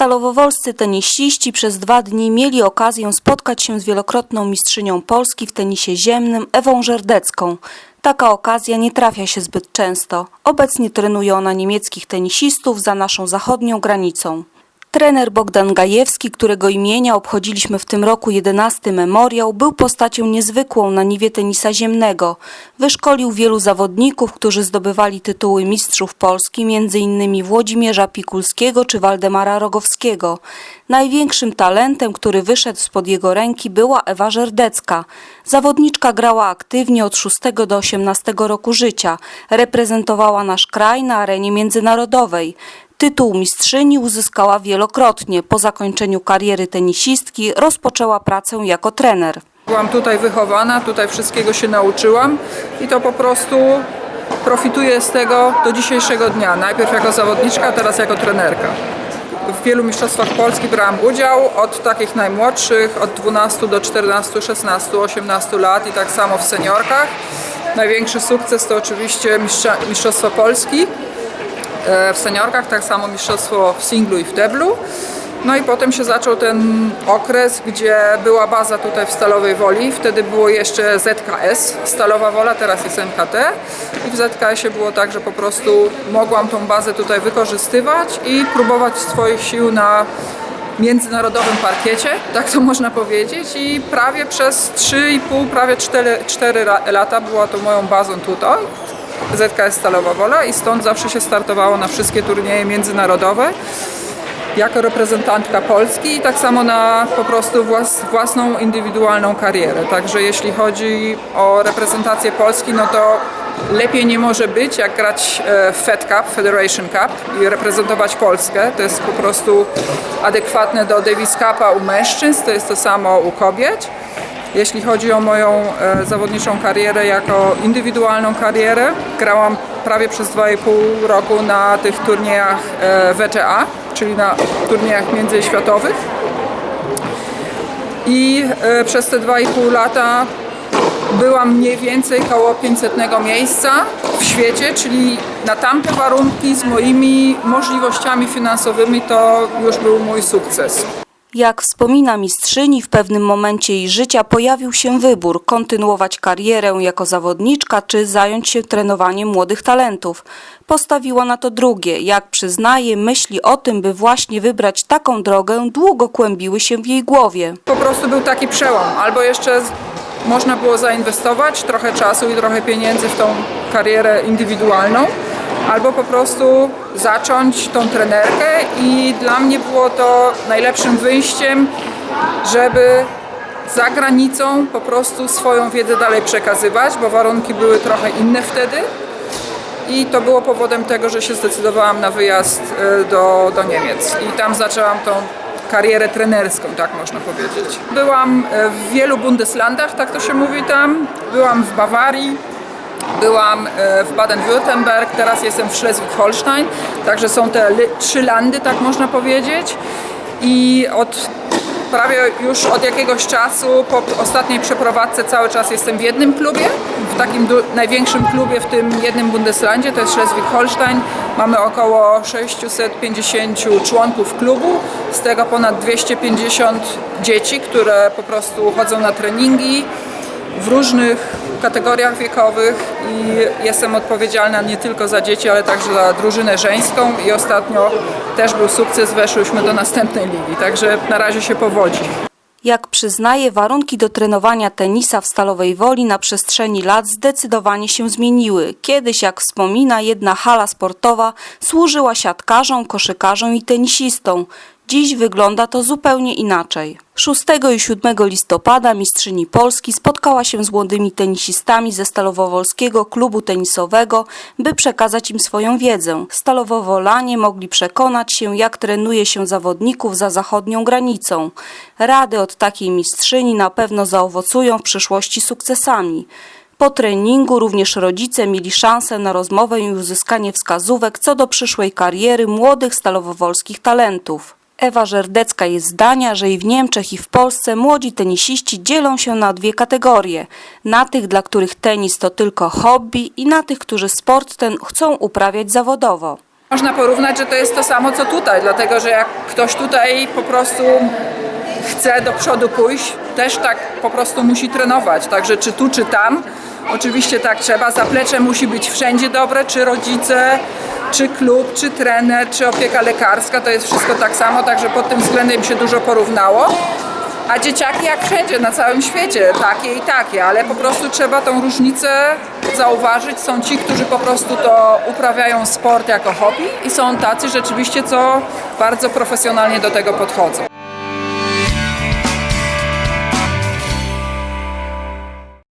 Stalowowolscy tenisiści przez dwa dni mieli okazję spotkać się z wielokrotną mistrzynią Polski w tenisie ziemnym Ewą Żerdecką. Taka okazja nie trafia się zbyt często. Obecnie trenuje ona niemieckich tenisistów za naszą zachodnią granicą. Trener Bogdan Gajewski, którego imienia obchodziliśmy w tym roku 11 memoriał, był postacią niezwykłą na niwie tenisa ziemnego. Wyszkolił wielu zawodników, którzy zdobywali tytuły mistrzów Polski, m.in. Włodzimierza Pikulskiego czy Waldemara Rogowskiego. Największym talentem, który wyszedł spod jego ręki była Ewa Żerdecka. Zawodniczka grała aktywnie od 6 do 18 roku życia. Reprezentowała nasz kraj na arenie międzynarodowej. Tytuł mistrzyni uzyskała wielokrotnie. Po zakończeniu kariery tenisistki rozpoczęła pracę jako trener. Byłam tutaj wychowana, tutaj wszystkiego się nauczyłam i to po prostu profituję z tego do dzisiejszego dnia. Najpierw jako zawodniczka, a teraz jako trenerka. W wielu mistrzostwach Polski brałam udział, od takich najmłodszych, od 12 do 14, 16, 18 lat i tak samo w seniorkach. Największy sukces to oczywiście Mistrzostwo Polski w seniorkach, tak samo mistrzostwo w singlu i w deblu. No i potem się zaczął ten okres, gdzie była baza tutaj w Stalowej Woli. Wtedy było jeszcze ZKS, Stalowa Wola, teraz jest NKT. I w ZKS-ie było tak, że po prostu mogłam tą bazę tutaj wykorzystywać i próbować swoich sił na międzynarodowym parkiecie, tak to można powiedzieć. I prawie przez 3,5, prawie 4, 4 lata była to moją bazą tutaj. ZKS Stalowa Wola i stąd zawsze się startowało na wszystkie turnieje międzynarodowe jako reprezentantka Polski i tak samo na po prostu włas, własną indywidualną karierę. Także jeśli chodzi o reprezentację Polski, no to lepiej nie może być jak grać e, Fed Cup, Federation Cup i reprezentować Polskę. To jest po prostu adekwatne do Davis Cupa u mężczyzn, to jest to samo u kobiet. Jeśli chodzi o moją e, zawodniczą karierę jako indywidualną karierę, grałam prawie przez 2,5 roku na tych turniejach e, WTA, czyli na turniejach międzyświatowych. I e, przez te 2,5 lata byłam mniej więcej koło 500 miejsca w świecie, czyli na tamte warunki z moimi możliwościami finansowymi to już był mój sukces. Jak wspomina mistrzyni, w pewnym momencie jej życia pojawił się wybór kontynuować karierę jako zawodniczka czy zająć się trenowaniem młodych talentów. Postawiła na to drugie. Jak przyznaje, myśli o tym, by właśnie wybrać taką drogę, długo kłębiły się w jej głowie. Po prostu był taki przełom. Albo jeszcze można było zainwestować trochę czasu i trochę pieniędzy w tą karierę indywidualną, albo po prostu zacząć tą trenerkę i dla mnie było to najlepszym wyjściem, żeby za granicą po prostu swoją wiedzę dalej przekazywać, bo warunki były trochę inne wtedy. I to było powodem tego, że się zdecydowałam na wyjazd e, do, do Niemiec. I tam zaczęłam tą karierę trenerską, tak można powiedzieć. Byłam e, w wielu Bundeslandach, tak to się mówi tam. Byłam w Bawarii, byłam e, w Baden-Württemberg, teraz jestem w Schleswig-Holstein. Także są te trzy landy, tak można powiedzieć. I od prawie już od jakiegoś czasu po ostatniej przeprowadzce cały czas jestem w jednym klubie, w takim największym klubie w tym jednym Bundeslandzie, to jest Schleswig-Holstein. Mamy około 650 członków klubu, z tego ponad 250 dzieci, które po prostu chodzą na treningi w różnych kategoriach wiekowych i jestem odpowiedzialna nie tylko za dzieci, ale także za drużynę żeńską i ostatnio też był sukces, weszłyśmy do następnej ligi, także na razie się powodzi. Jak przyznaje, warunki do trenowania tenisa w Stalowej Woli na przestrzeni lat zdecydowanie się zmieniły. Kiedyś, jak wspomina, jedna hala sportowa służyła siatkarzom, koszykarzom i tenisistom. Dziś wygląda to zupełnie inaczej. 6 i 7 listopada mistrzyni Polski spotkała się z młodymi tenisistami ze Stalowowolskiego Klubu Tenisowego, by przekazać im swoją wiedzę. Stalowowolanie mogli przekonać się, jak trenuje się zawodników za zachodnią granicą. Rady od takiej mistrzyni na pewno zaowocują w przyszłości sukcesami. Po treningu również rodzice mieli szansę na rozmowę i uzyskanie wskazówek co do przyszłej kariery młodych stalowowolskich talentów. Ewa Żerdecka jest zdania, że i w Niemczech i w Polsce młodzi tenisiści dzielą się na dwie kategorie. Na tych, dla których tenis to tylko hobby i na tych, którzy sport ten chcą uprawiać zawodowo. Można porównać, że to jest to samo co tutaj, dlatego że jak ktoś tutaj po prostu chce do przodu pójść, też tak po prostu musi trenować. Także czy tu, czy tam, oczywiście tak trzeba. Zaplecze musi być wszędzie dobre, czy rodzice, czy klub, czy trener, czy opieka lekarska, to jest wszystko tak samo, także pod tym względem się dużo porównało. A dzieciaki jak wszędzie na całym świecie, takie i takie, ale po prostu trzeba tą różnicę zauważyć. Są ci, którzy po prostu to uprawiają sport jako hobby i są tacy rzeczywiście, co bardzo profesjonalnie do tego podchodzą.